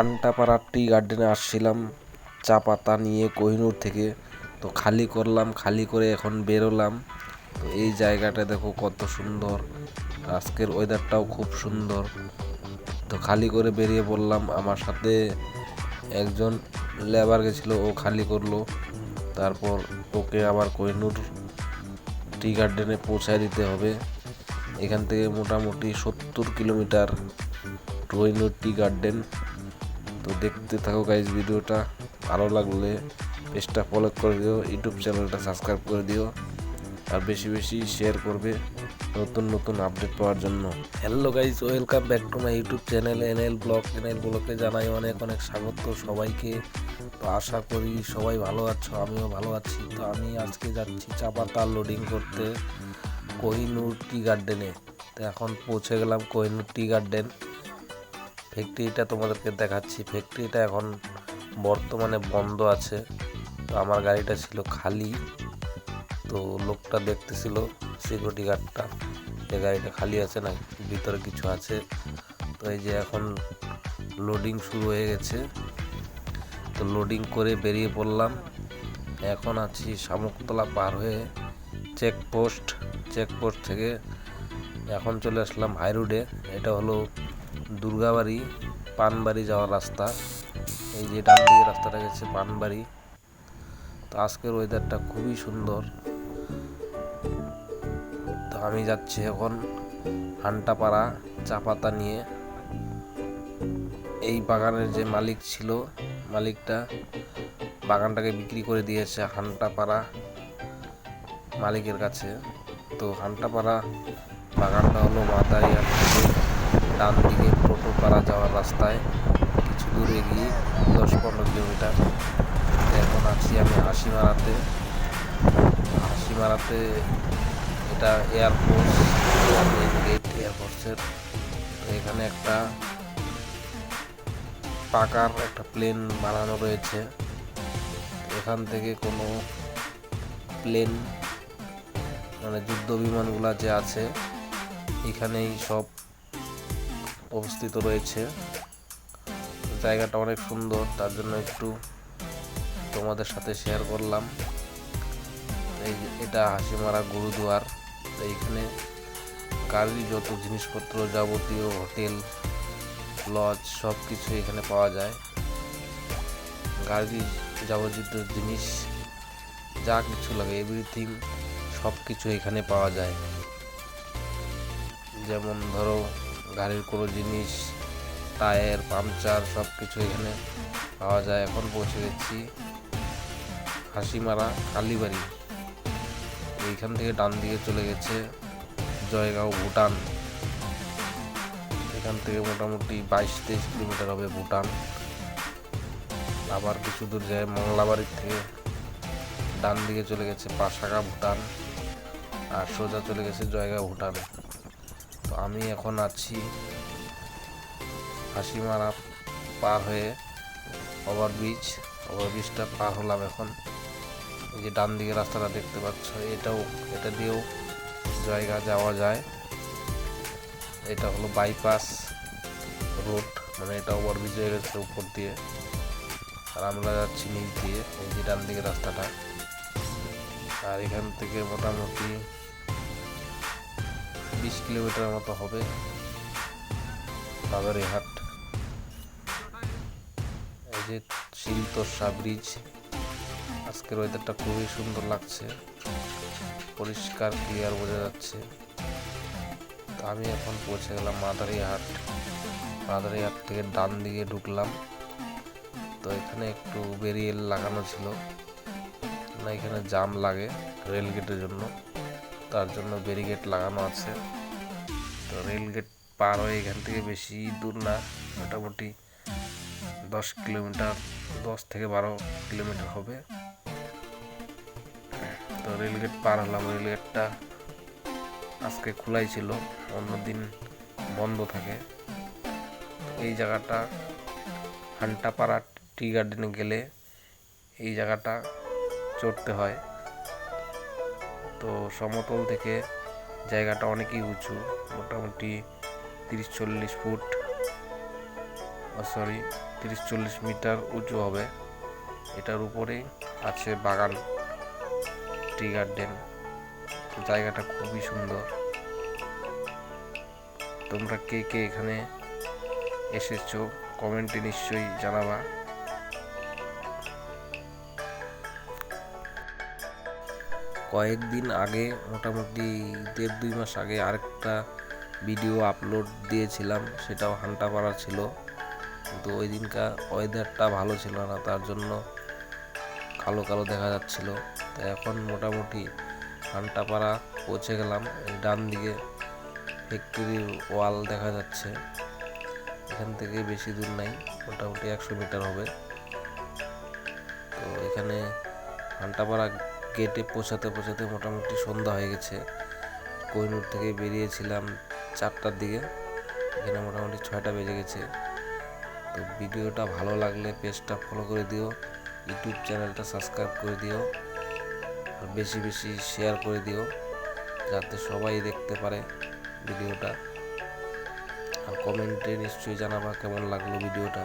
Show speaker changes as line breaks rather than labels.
আনটাপাড়া টি গার্ডেনে আসছিলাম, চা পাতা নিয়ে কোহিনুর থেকে। তো খালি করলাম, খালি করে এখন বেরোলাম। তো এই জায়গাটা দেখো কত সুন্দর। আজকের ওয়েদারটাও খুব সুন্দর। তো খালি করে বেরিয়ে পড়লাম। আমার সাথে একজন লেবার গেছিল, ও খালি করল। তারপর ওকে আবার কোহিনুর টি গার্ডেনে পৌঁছায় দিতে হবে। এখান থেকে মোটামুটি সত্তর কিলোমিটার কোহিনুর টি গার্ডেন। তো দেখতে থাকো গাইজ ভিডিওটা। ভালো লাগলে পেজটা ফলো করে দিও ইউটিউব চ্যানেলটা সাবস্ক্রাইব করে দিও। আর বেশি বেশি শেয়ার করবে নতুন নতুন আপডেট পাওয়ার জন্য। Hello guys welcome back to my YouTube channel NL blog NL ব্লগে জানাই অনেক অনেক স্বাগত সবাইকে। তো আশা করি সবাই ভালো আছো, আমিও ভালো আছি। তো আমি আজকে যাচ্ছি চা পাতা লোডিং করতে কোহিনুর টি গার্ডেনে তো এখন পৌঁছে গেলাম কোহিনুর টি গার্ডেন ফ্যাক্টরিটা তোমাদেরকে দেখাচ্ছি। ফ্যাক্টরিটা এখন বর্তমানে বন্ধ আছে। তো আমার গাড়িটা ছিল খালি। তো লোকটা দেখতেছিল সিকিউরিটি গার্ডটা যে গাড়িটা খালি আছে না, ভিতরে কিছু আছে। তো এই যে এখন লোডিং শুরু হয়ে গেছে। তো লোডিং করে বেরিয়ে পড়লাম। এখন আছি শামুকতলা পার হয়ে চেকপোস্ট চেকপোস্ট থেকে এখন চলে আসলাম হাই রোডে এটা হলো দুর্গাবাড়ি, পানবাড়ি যাওয়ার রাস্তা। এই যে ডান দিকে রাস্তাটা গেছে পানবাড়ি। তো আজকের ওয়েদারটা খুবই সুন্দর। তো আমি যাচ্ছি এখন হান্টাপাড়া চা পাতা নিয়ে। এই বাগানের যে মালিক ছিল, মালিকটা বাগানটাকে বিক্রি করে দিয়েছে হান্টাপাড়া মালিকের কাছে। তো হান্টাপাড়া বাগানটা হলো মাদারিয়া ডান দিকে টোটোপাড়া যাওয়ার রাস্তায় কিছু দূর এগিয়ে দশ পনেরো কিলোমিটার। এখন আছি আমি হাসিমারাতে। হাসিমারাতে এটা এয়ারফোর্স গেট এয়ারফোর্সের এখানে একটা পাকার একটা প্লেন বানানো রয়েছে। এখান থেকে কোনো প্লেন মানে যুদ্ধ বিমানগুলা যে আছে, এখানেই সব অবস্থিত রয়েছে। জায়গাটা অনেক সুন্দর, তার জন্য একটু তোমাদের সাথে শেয়ার করলাম। এই এটা হাসিমারা গুরুদুয়ার। এইখানে গাড়ির যত জিনিসপত্র যাবতীয়, হোটেল লজ সব কিছু এখানে পাওয়া যায়। গাড়ির যাবতীয় জিনিস, যা কিছু লাগে এভরিথিং সব কিছু এখানে পাওয়া যায়। যেমন ধরো গাড়ির কোনো জিনিস, টায়ার, পাংচার সব কিছু এখানে পাওয়া যায়। এখন পৌঁছে গেছি হাসিমারা কালীবাড়ি। এইখান থেকে ডান দিকে চলে গেছে জয়গাঁও ভুটান। এখান থেকে মোটামুটি বাইশ তেইশ কিলোমিটার হবে ভুটান। আবার কিছু দূর যায় মংলাবাড়ির থেকে। ডান দিকে চলে গেছে পাশাকা ভুটান আর সোজা চলে গেছে জয়গাঁও ভুটান। আমি এখন আছি হাসিমারা পার হয়ে ওভারব্রিজ ওভারব্রিজটা পার হলাম এখন। এই যে ডান দিকে রাস্তাটা দেখতে পাচ্ছ, এটাও, এটা দিয়েও জায়গা যাওয়া যায়। এটা হলো বাইপাস রোড মানে এটা ওভারব্রিজ হয়ে গেছে উপর দিয়ে। আর আমরা যাচ্ছি নিচ দিয়ে, এই যে ডান দিকে রাস্তাটা। আর এখান থেকে মোটামুটি বিশ কিলোমিটার মতো হবে। বাজারিহাট এই যে শিলতোষা ব্রিজ, আজকের ওয়েদারটা খুবই সুন্দর লাগছে। পরিষ্কার ক্লিয়ার বোঝা যাচ্ছে। আমি এখন পৌঁছে গেলাম মাদারিহাট। মাদারিহাট থেকে ডান দিকে ঢুকলাম। তো এখানে একটু বেরিয়েল লাগানো ছিল। না, এখানে জাম লাগে রেল গেটের জন্য। তার জন্য ব্যারিগেট লাগানো আছে। তো রেল গেট পার হয়ে এখান থেকে বেশি দূর না, মোটামুটি দশ কিলোমিটার, দশ থেকে বারো কিলোমিটার হবে। তো রেলগেট পার হলাম। রেলগেটটা আজকে খোলাই ছিল অন্যদিন বন্ধ থাকে। এই জায়গাটা হান্টাপাড়া টি গার্ডেনে গেলে এই জায়গাটা চড়তে হয়। তো সমতল থেকে জায়গাটা অনেকই উঁচু, মোটামুটি তিরিশ চল্লিশ ফুট সরি তিরিশ চল্লিশ মিটার উঁচু হবে। এটার উপরেই আছে বাগান, টি গার্ডেন। জায়গাটা খুবই সুন্দর। তোমরা কে কে এখানে এসেছ, কমেন্টে নিশ্চয়ই জানাবা। কয়েকদিন আগে, মোটামুটি দেড় দুই মাস আগে আরেকটা ভিডিও আপলোড দিয়েছিলাম, সেটাও হান্টাপাড়া ছিল। কিন্তু ওই দিনকার ওয়েদারটা ভালো ছিল না, তার জন্য কালো কালো দেখা যাচ্ছিল। তো এখন মোটামুটি হান্টাপাড়া পৌঁছে গেলাম ডান দিকে ফ্যাক্টরির ওয়াল দেখা যাচ্ছে। এখান থেকে বেশি দূর নাই, মোটামুটি একশো মিটার হবে। তো এখানে হান্টাপাড়া গেটে পৌঁছাতে পৌঁছাতে মোটামুটি সন্ধ্যা হয়ে গেছে। কোহিনুর থেকে বেরিয়েছিলাম চারটার দিকে। এখানে মোটামুটি ছয়টা বেজে গেছে। তো ভিডিওটা ভালো লাগলে পেজটা ফলো করে দিও, ইউটিউব চ্যানেলটা সাবস্ক্রাইব করে দিও, আর বেশি বেশি শেয়ার করে দিও, যাতে সবাই দেখতে পারে ভিডিওটা। আর কমেন্টে নিশ্চয়ই জানাবা কেমন লাগল ভিডিওটা।